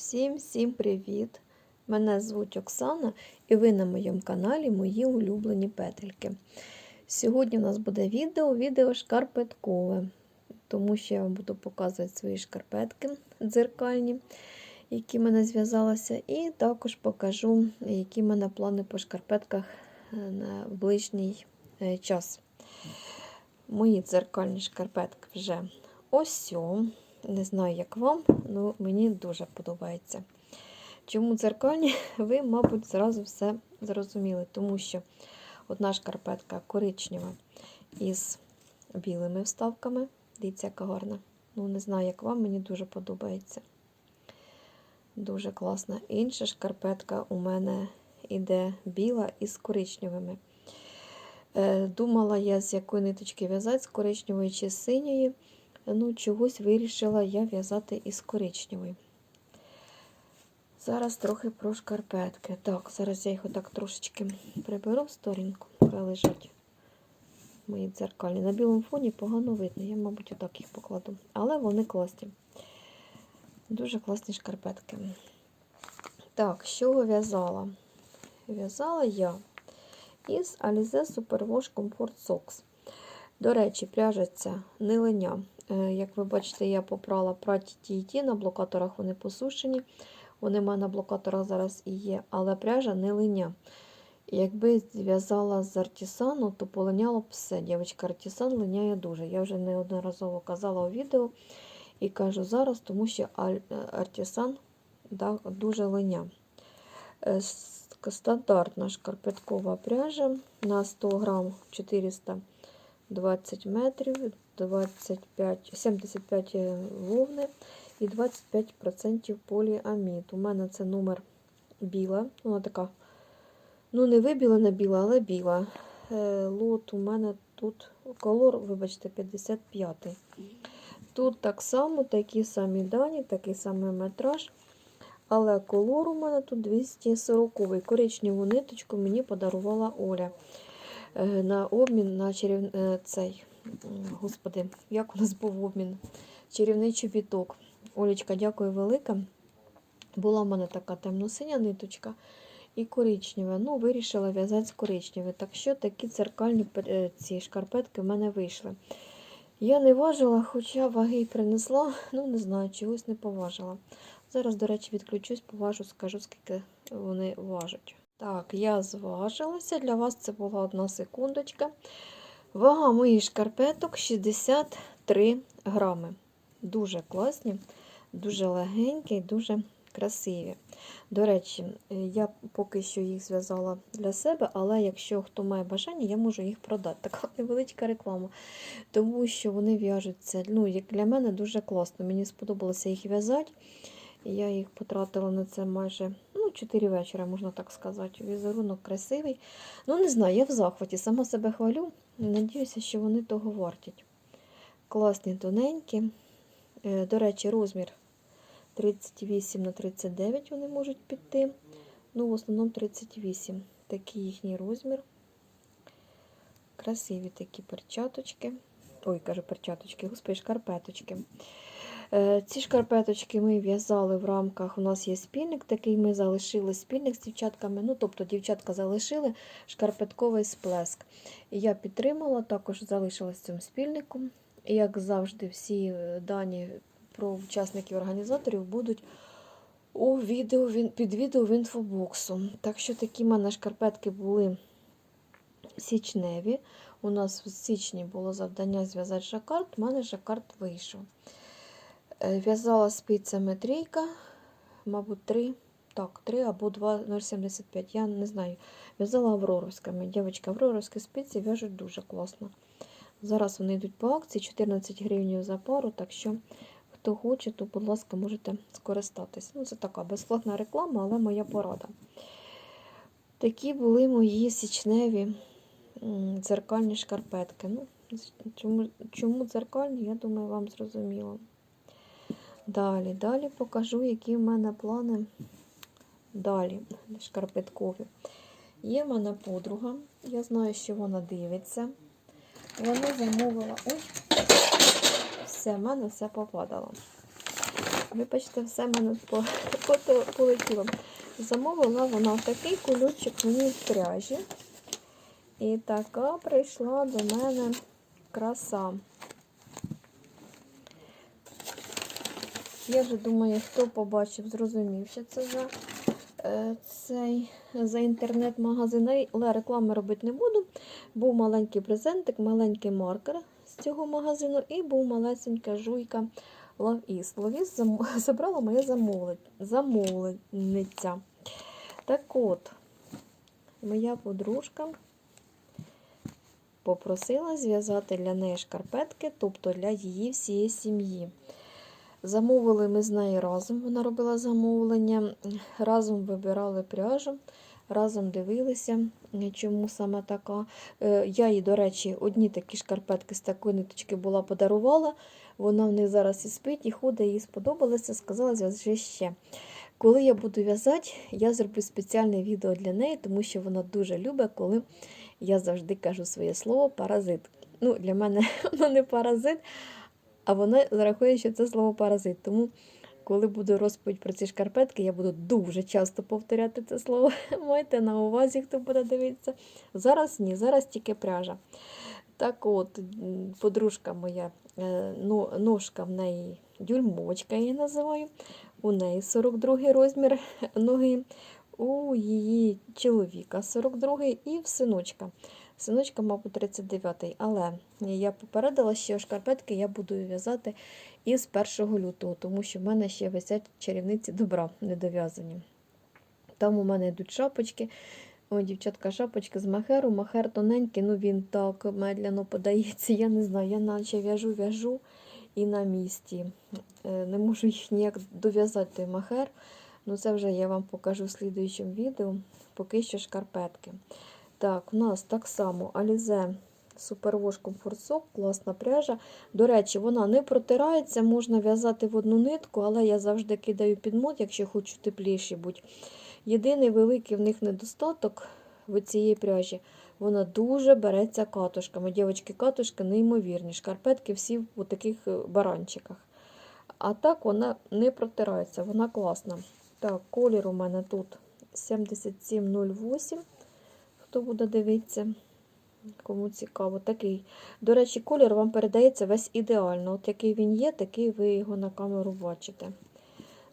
Всім-всім привіт! Мене звуть Оксана і ви на моєму каналі Мої улюблені петельки. Сьогодні у нас буде відео, відео шкарпеткове, тому що я вам буду показувати свої шкарпетки дзеркальні, які в мене зв'язалися, і також покажу, які в мене плани по шкарпетках е, на ближній е, час. Мої дзеркальні шкарпетки вже ось. Не знаю, як вам, але мені дуже подобається. Чому дзеркальні, ви, мабуть, зразу все зрозуміли, тому що одна шкарпетка коричнева із білими вставками. Дивіться, яка гарна. Ну, не знаю, як вам, мені дуже подобається. Дуже класна. Інша шкарпетка у мене іде біла із коричневими. Е, Думала я, з якої ниточки в'язати, з коричневої чи синьої ну, чогось вирішила я в'язати із коричневої. Зараз трохи про шкарпетки. Так, зараз я їх отак трошечки приберу в сторінку, лежать мої дзеркальні. На білому фоні погано видно, я, мабуть, отак їх покладу. Але вони класні. Дуже класні шкарпетки. Так, чого в'язала? В'язала я із Alize Superwash Comfort Socks. До речі, пряжа ця не линя. Е, як ви бачите, я попрала праті ті на блокаторах вони посушені. Вони в мене на блокаторах зараз і є, але пряжа не линя. Якби зв'язала з артісану, то полиняло б все. Дівчинка, артісан линяє дуже. Я вже неодноразово казала у відео і кажу зараз, тому що артісан да, дуже линя. Е, стандартна шкарпеткова пряжа на 100 грам 420 метрів, 25, 75 вовни і 25% поліамід. У мене це номер біла. Вона така, ну, не вибілена біла, але біла. Е, лот у мене тут колор, вибачте, 55. Тут так само такі самі дані, такий самий метраж. Але колор у мене тут 240 Коричневу ниточку мені подарувала Оля. Е, на обмін на. Е, цей, господи, як у нас був обмін? Чарівничий віток. Олечка, дякую велике. Була в мене така темно-синя ниточка і коричнева. Ну, вирішила в'язати з коричневою. Так що такі церкальні е, ці шкарпетки в мене вийшли. Я не важила, хоча ваги й принесла, ну не знаю, чогось не поважила. Зараз, до речі, відключусь, поважу, скажу, скільки вони важать. Так, я зважилася. Для вас це була одна секундочка. Вага моїх шкарпеток 63 грами. Дуже класні, дуже легенькі і дуже красиві. До речі, я поки що їх зв'язала для себе, але якщо хто має бажання, я можу їх продати. Така невеличка реклама. Тому що вони в'яжуться. Ну, як для мене дуже класно. Мені сподобалося їх в'язати. Я їх потратила на це майже ну, 4 вечора, можна так сказати. Візерунок красивий. Ну, не знаю, я в захваті, сама себе хвалю. Надіюся, що вони того вартять. Класні, тоненькі. Е, до речі, розмір 38 на 39 вони можуть піти. Ну, в основному 38. Такий їхній розмір. Красиві такі перчаточки. Ой, кажу перчаточки, господи, шкарпеточки. Е, ці шкарпеточки ми в'язали в рамках, у нас є спільник, такий ми залишили спільник з дівчатками. Ну, тобто, дівчатка залишили шкарпетковий сплеск. Я підтримала, також залишилась цим спільником. І, як завжди, всі е, дані про учасників організаторів будуть у відео, під відео в інфобоксу. Так що такі в мене шкарпетки були січневі. У нас в січні було завдання зв'язати жакард, у мене жакард вийшов. Е, в'язала спицями трійка, мабуть, 3, так, 3 або 2,075, я не знаю. В'язала авроровськими. Дівчатка, авроровські спиці в'яжуть дуже класно. Зараз вони йдуть по акції 14 гривень за пару, так що, хто хоче, то, будь ласка, можете скористатись. Ну, Це така безплатна реклама, але моя порада. Такі були мої січневі дзеркальні шкарпетки. Ну, Чому чому дзеркальні, я думаю, вам зрозуміло. Далі, далі покажу, які в мене плани далі, шкарпеткові. Є в мене подруга, я знаю, що вона дивиться. Вона замовила. Ой, все, в мене все попадало. Вибачте, все в мене по, по, полетіло. Замовила вона такий кулючок мені в пряжі. І така прийшла до мене краса. Я вже думаю, хто побачив, зрозумів, що це за е, цей за інтернет-магазин. Але реклами робити не буду. Був маленький презентик, маленький маркер з цього магазину і був малесенька жуйка Лавіс. Лавіс забрала замовлен... замовлениця. Так от, моя подружка попросила зв'язати для неї шкарпетки, тобто для її всієї сім'ї. Замовили ми з нею разом, вона робила замовлення, разом вибирали пряжу, разом дивилися, чому саме така. Е, Я їй, до речі, одні такі шкарпетки з такої ниточки була подарувала. Вона в них зараз і спить, і ходить, їй сподобалося, сказала, зв'яжи ще. Коли я буду в'язати, я зроблю спеціальне відео для неї, тому що вона дуже любить, коли я завжди кажу своє слово паразит. Ну, Для мене воно не паразит, а вона зарахує, що це слово паразит. Тому, коли буду розповідь про ці шкарпетки, я буду дуже часто повторяти це слово. Майте на увазі, хто буде дивитися. Зараз ні, зараз тільки пряжа. Так от, подружка моя, е, ножка в неї дюймовочка, я її називаю. У неї 42 розмір ноги, у її чоловіка 42 і в синочка. Синочка, мабуть, 39-й. Але я попередила, що шкарпетки я буду в'язати із 1 лютого, тому що в мене ще висять чарівниці добра недов'язані. Там у мене йдуть шапочки. О, дівчатка, шапочки з махеру. Махер тоненький, ну він так медляно подається. Я не знаю, я наче в'яжу, в'яжу і на місці. Е, Не можу їх ніяк дов'язати той махер. Ну це вже я вам покажу в слідуючому відео. Поки що шкарпетки. Так, у нас так само Alize Superwash Comfort Sock, класна пряжа. До речі, вона не протирається, можна в'язати в одну нитку, але я завжди кидаю під мод, якщо хочу тепліші бути. Єдиний великий в них недостаток в цієї пряжі, вона дуже береться катушками. Дівчатки, катушки неймовірні. Шкарпетки всі в таких е, баранчиках. А так вона не протирається, вона класна. Так, колір у мене тут 7708. Хто буде дивитися, кому цікаво, такий. До речі, колір вам передається весь ідеально. От який він є, такий ви його на камеру бачите.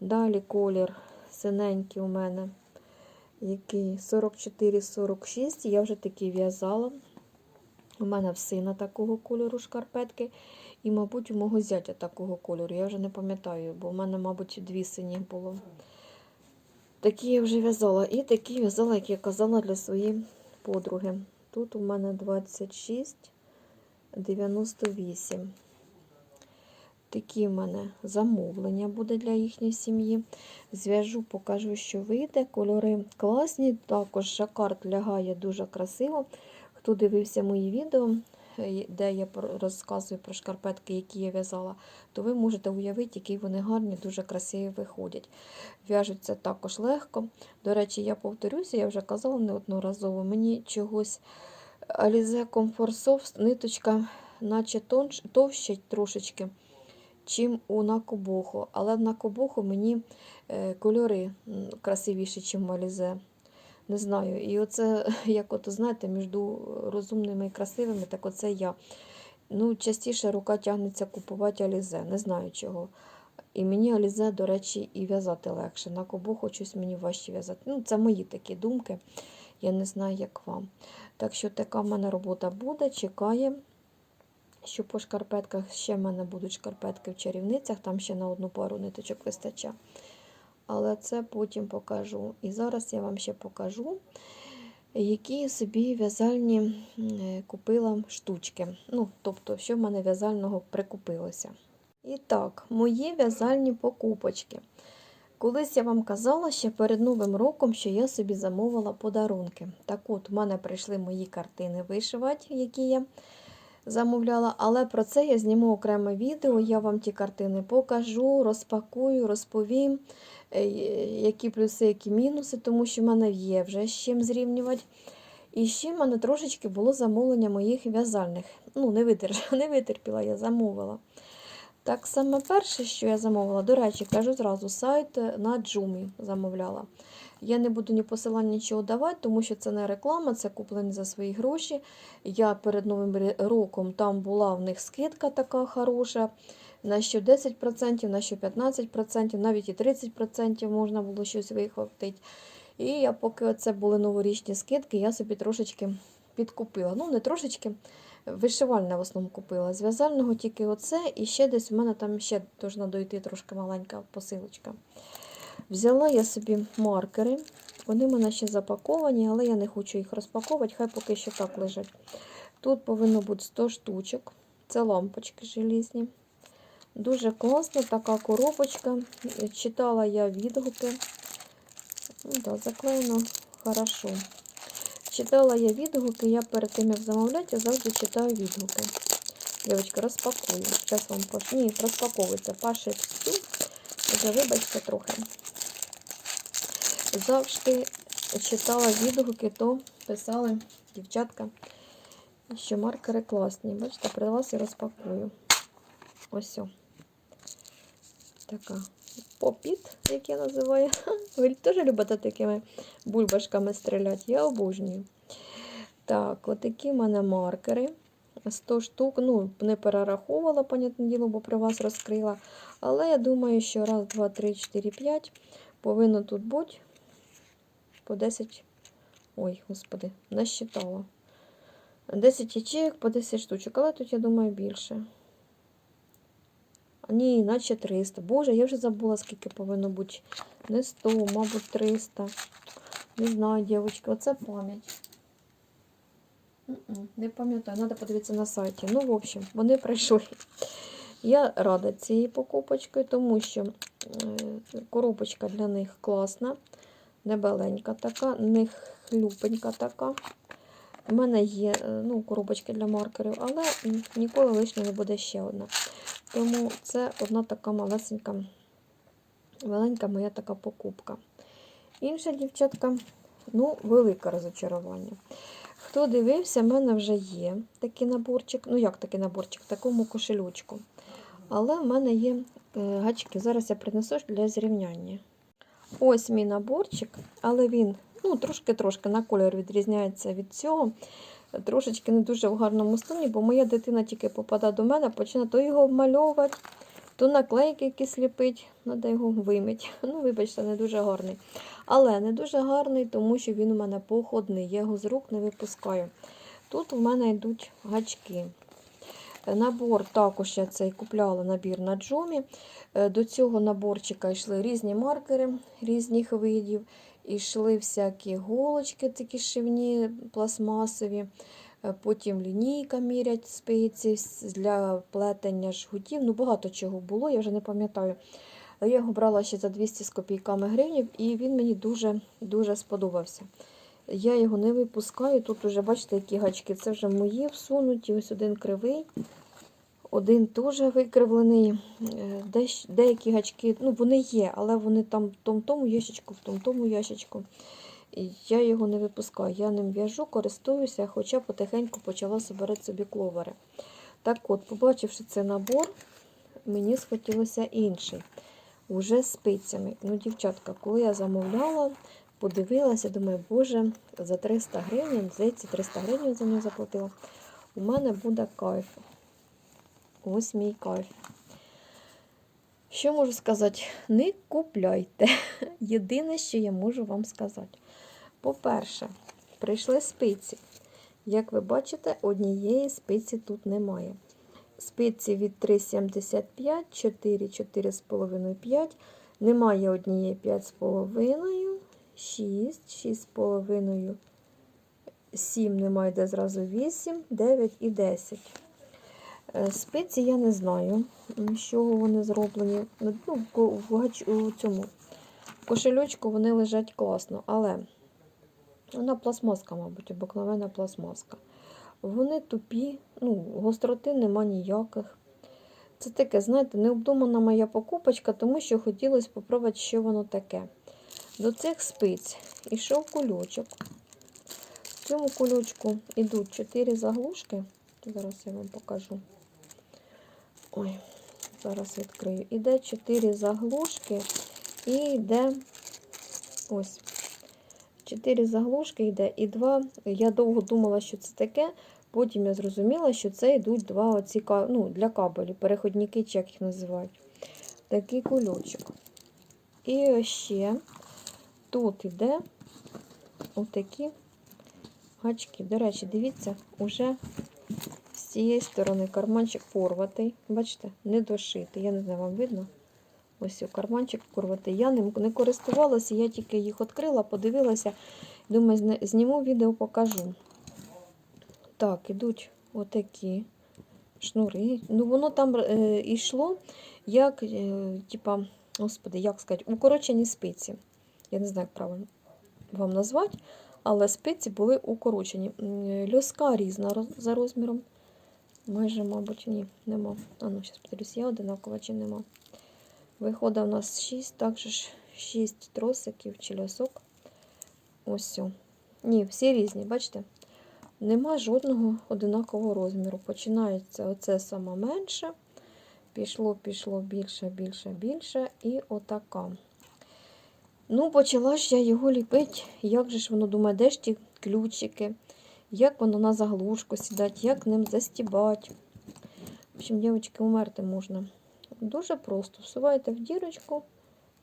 Далі колір синенький у мене, який 44-46. Я вже такий в'язала. У мене в сина такого кольору шкарпетки. І, мабуть, у мого зятя такого кольору. Я вже не пам'ятаю, бо в мене, мабуть, дві сині було. Такі я вже в'язала. І такі в'язала, як я казала, для своєї подруги. Тут у мене 26, 98. Такі в мене замовлення буде для їхньої сім'ї. Зв'яжу, покажу, що вийде. Кольори класні. Також жакард лягає дуже красиво. Хто дивився мої відео, де я розказую про шкарпетки, які я в'язала, то ви можете уявити, які вони гарні, дуже красиві виходять. В'яжуться також легко. До речі, я повторюся, я вже казала неодноразово, мені чогось Alize Comfort Soft ниточка, наче товща трошечки, чим у Накобоху. Але в Накобоху мені е, кольори красивіші, в Alize. Не знаю. І оце, як от, знаєте, між розумними і красивими, так оце я. Ну, Частіше рука тягнеться купувати Алізе, не знаю чого. І мені Алізе, до речі, і в'язати легше. На кобу хочусь мені важче в'язати. Ну, Це мої такі думки. Я не знаю, як вам. Так що така в мене робота буде, чекає, що по шкарпетках ще в мене будуть шкарпетки в чарівницях, там ще на одну пару ниточок вистачає. Але це потім покажу. І зараз я вам ще покажу, які собі в'язальні купила штучки. Ну, тобто, що в мене в'язального прикупилося. І так, мої в'язальні покупочки. Колись я вам казала ще перед Новим роком, що я собі замовила подарунки. Так от, у мене прийшли мої картини вишивати, які я замовляла. Але про це я зніму окреме відео. Я вам ті картини покажу, розпакую, розповім, е, які плюси, які мінуси, тому що в мене є вже з чим зрівнювати. І ще в мене трошечки було замовлення моїх в'язальних. Ну, не витерпіла, не витерпіла, я замовила. Так саме перше, що я замовила, до речі, кажу зразу, сайт на Джумі замовляла. Я не буду ні посилань, нічого давати, тому що це не реклама, це куплені за свої гроші. Я перед новим роком там була в них скидка така хороша. На що 10%, на що 15%, навіть і 30% можна було щось вихватити. І я, поки це були новорічні скидки, я собі трошечки підкупила. Ну, не трошечки, вишивальне в основному купила. З в'язального тільки оце, і ще десь у мене там ще должна дойти трошки маленька посилочка. Взяла я собі маркери. Вони в мене ще запаковані, але я не хочу їх розпаковувати, хай поки що так лежать. Тут повинно бути 100 штучок. Це лампочки желізні. Дуже класна така коробочка. Читала я відгуки. Ну, да, заклеєно хорошо. Читала я відгуки, я перед тим, як замовляти, я завжди читаю відгуки. Дівчатка, розпакую. Зараз вам пош... Ні, розпаковується. Паше всю. Вже вибачте трохи. Завжди читала відгуки, то писали дівчатка, що маркери класні. Бачите, при вас і розпакую. Ось. Така попіт, як я називаю. Ви теж любите такими бульбашками стріляти? Я обожнюю. Так, отакі в мене маркери. 100 штук. Ну, не перераховувала, понятне діло, бо при вас розкрила. Але я думаю, що раз, два, три, чотири, п'ять повинно тут бути по 10. Ой, господи, насчитала. 10 ячеїк по 10 штучок, але тут, я думаю, більше. Ні, наче 300. Боже, я вже забула, скільки повинно бути. Не 100, мабуть, 300. Не знаю, дівчатки, оце пам'ять. Не пам'ятаю, треба подивитися на сайті. Ну, в общем, вони прийшли. Я рада цією покупочкою, тому що е, коробочка для них класна, небеленька така, не хлюпенька така. У мене є е, ну, коробочки для маркерів, але ніколи лишньо не буде ще одна. Тому це одна така малесенька, маленька моя така покупка. Інша дівчатка, ну, велике розочарування. Хто дивився, в мене вже є такий наборчик. Ну, як такий наборчик, в такому кошелючку. Але в мене є е, гачки. Зараз я принесу для зрівняння. Ось мій наборчик, але він ну, трошки-трошки на кольор відрізняється від цього. Трошечки не дуже в гарному стані, бо моя дитина тільки попадає до мене, почне то його обмальовувати, то наклейки якісь ліпить, треба його вимити. Ну, вибачте, не дуже гарний. Але не дуже гарний, тому що він у мене походний, я його з рук не випускаю. Тут у мене йдуть гачки. Набор також я цей купляла набір на джомі. Е, До цього наборчика йшли різні маркери різних видів. Йшли всякі голочки, такі шивні, пластмасові. Е, Потім лінійка мірять спиці для плетення жгутів. Ну, багато чого було, я вже не пам'ятаю. Я його брала ще за 200 з копійками гривень, і він мені дуже, дуже сподобався. Я його не випускаю. Тут вже, бачите, які гачки. Це вже мої всунуті. Ось один кривий, один теж викривлений. Е, Деякі гачки, ну вони є, але вони там в тому, ящичку, в тому, тому ящичку. І я його не випускаю. Я ним в'яжу, користуюся, хоча потихеньку почала собирати собі кловери. Так от, побачивши цей набор, мені схотілося інший. Уже з спицями. Ну, дівчатка, коли я замовляла, подивилася, думаю, боже, за 300 гривень, здається, 300 гривень за нього заплатила. У мене буде кайф. Ось мій кайф. Що можу сказати? Не купляйте. Єдине, що я можу вам сказати. По-перше, прийшли спиці. Як ви бачите, однієї спиці тут немає. Спиці від 3,75, 4, 4,5, 5. Немає однієї 5,5, 6, 6,5, 7, немає де зразу 8, 9 і 10. Е, Спиці я не знаю, з чого вони зроблені. Ну, ко- в цьому кошельочку вони лежать класно, але вона пластмаска, мабуть, обикновена пластмаска. Вони тупі, ну, гостроти нема ніяких. Це таке, знаєте, необдумана моя покупочка, тому що хотілося спробувати, що воно таке. До цих спиць ішов кульочок. В цьому кульочку йдуть 4 заглушки. Зараз я вам покажу. Ой, Зараз відкрию. Іде 4 заглушки і йде ось. 4 заглушки йде і 2. Я довго думала, що це таке. Потім я зрозуміла, що це йдуть два оці ну, для кабелів, переходники, чи як їх називають. Такий кульочок. І ще тут іде отакі гачки. До речі, дивіться, уже з цієї сторони карманчик порватий. Бачите, не дошитий. Я не знаю, вам видно? Ось о, карманчик порватий. Я ним не користувалася, я тільки їх відкрила, подивилася. Думаю, зніму відео, покажу. Так, ідуть отакі шнури. Ну, воно там е, йшло, як, е, типа, господи, як сказати, укорочені спиці. Я не знаю, як правильно вам назвати, але спиці були укорочені. Льоска різна за розміром. Майже, мабуть, ні, нема. А ну, зараз подивлюсь, є одинакова чи нема. Виходить у нас 6, також 6 тросиків чи льосок. Ось. Ні, всі різні, бачите? Нема жодного одинакового розміру. Починається оце саме менше. Пішло, пішло більше, більше, більше. І отака. Ну, почала ж я його ліпити. Як же ж воно думає, де ж ті ключики? Як воно на заглушку сідати, як ним застібати. В общем, дівчатки, умерти можна. Дуже просто. Всуваєте в дірочку,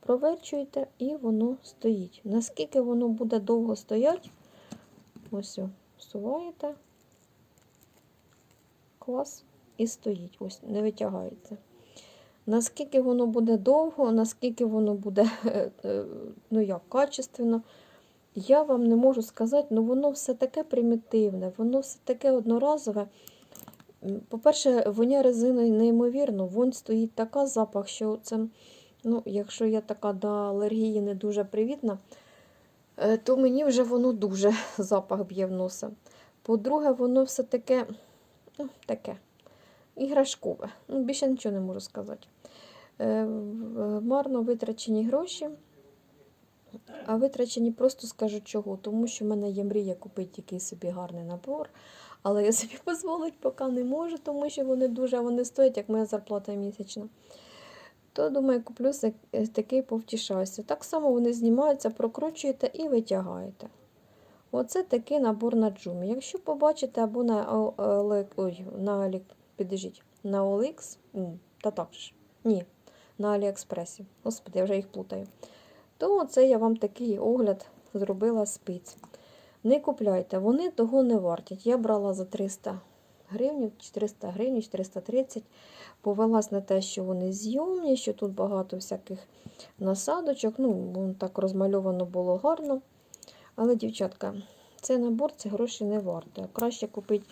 проверчуєте і воно стоїть. Наскільки воно буде довго стояти, ось всуваєте, клас, і стоїть. Ось, не витягається. Наскільки воно буде довго, наскільки воно буде е, е, ну як, качественно, я вам не можу сказати, ну воно все таке примітивне, воно все таке одноразове. По-перше, воня резиною неймовірно, вонь стоїть така запах, що це, ну, якщо я така до алергії не дуже привітна, е, то мені вже воно дуже запах б'є в носа. По-друге, воно все таке, ну, таке, іграшкове. Ну, більше нічого не можу сказати. Е, в- Марно витрачені гроші. А витрачені просто скажу чого. Тому що в мене є мрія купити якийсь собі гарний набор. Але я собі дозволити поки не можу, тому що вони дуже вони стоять, як моя зарплата місячна. То, думаю, куплю е, такий повтішаюся. Так само вони знімаються, прокручуєте і витягаєте. Оце такий набор на джумі. Якщо побачите або на О- ой, на Алі... підождіть, на OLX, та так же. Ні, на Аліекспресі. Господи, я вже їх плутаю. То це я вам такий огляд зробила спиць. Не купляйте, вони того не вартять. Я брала за 300 гривень, 400 гривень, 430. Повелась на те, що вони зйомні, що тут багато всяких насадочок. Ну, воно так розмальовано було гарно. Але, дівчатка, цей набор це гроші не варто. Краще купити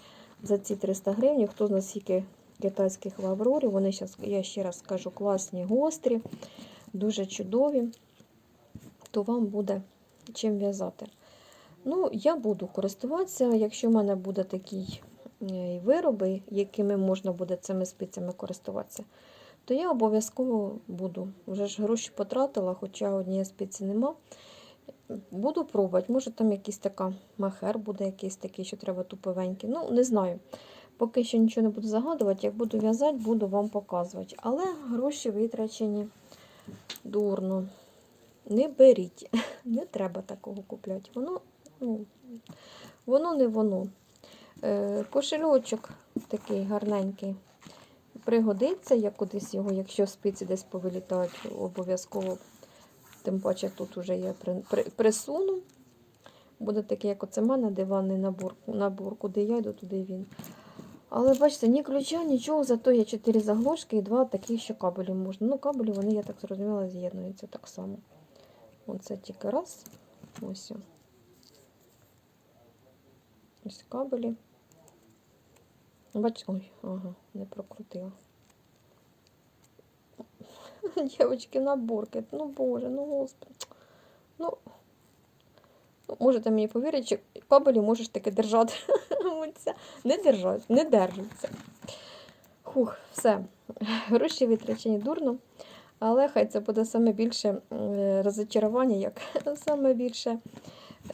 за ці 300 гривень. Хто з нас скільки китайських в Аврорі. Вони зараз, я ще раз скажу, класні, гострі, дуже чудові. То вам буде чим в'язати. Ну, я буду користуватися, якщо в мене буде такі е, вироби, якими можна буде цими спицями користуватися, то я обов'язково буду. Вже ж гроші потратила, хоча однієї спиці нема. Буду пробувати. Може там якийсь така махер буде, якийсь такий, що треба туповенький. Ну, не знаю. Поки що нічого не буду загадувати. Як буду в'язати, буду вам показувати. Але гроші витрачені дурно. Не беріть. Не треба такого купляти. Воно, ну, воно не воно. Е, кошельочок такий гарненький. Пригодиться, я кудись його, якщо спиці десь повилітають, обов'язково. Тим паче тут вже я при, при, присуну. Буде такий, як оце в мене, диванний набор, набор, куди я йду, туди він. Але бачите, ні ключа, нічого, зато є 4 заглушки і два таких, що кабелі можна. Ну, кабелі, вони, я так зрозуміла, з'єднуються так само. Оце тільки раз. Ось. Ось кабелі. Бачите, ой, ага, не прокрутила. Дівчатки, наборки. Ну, боже, ну господи. Ну, ну, можете мені повірити, що кабелі можеш таки держати. Не держать, не держаться. Хух, все. Гроші витрачені дурно. Але хай це буде саме більше розочарування, як саме більше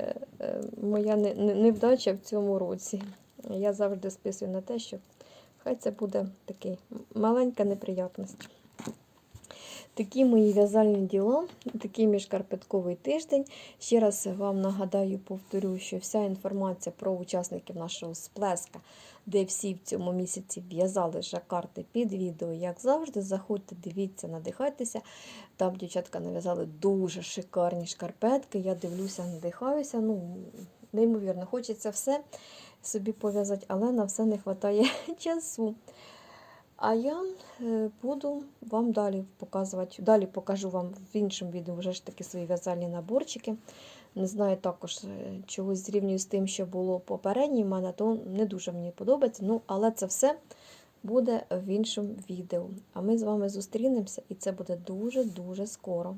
е, е, моя не- не- невдача в цьому році. Я завжди списую на те, що хай це буде такий маленька неприятність. Такі мої в'язальні діла, такий міжкарпетковий тиждень. Ще раз вам нагадаю, повторю, що вся інформація про учасників нашого сплеска, де всі в цьому місяці в'язали жакарди під відео, як завжди, заходьте, дивіться, надихайтеся. Там дівчатка нав'язали дуже шикарні шкарпетки. Я дивлюся, надихаюся. Ну, неймовірно, хочеться все собі пов'язати, але на все не вистачає часу. А я е, буду вам далі показувати. Далі покажу вам в іншому відео вже ж таки свої в'язальні наборчики. Не знаю також е, чогось зрівнюю з тим, що було попереднє в мене, то не дуже мені подобається. Ну, але це все буде в іншому відео. А ми з вами зустрінемося, і це буде дуже-дуже скоро.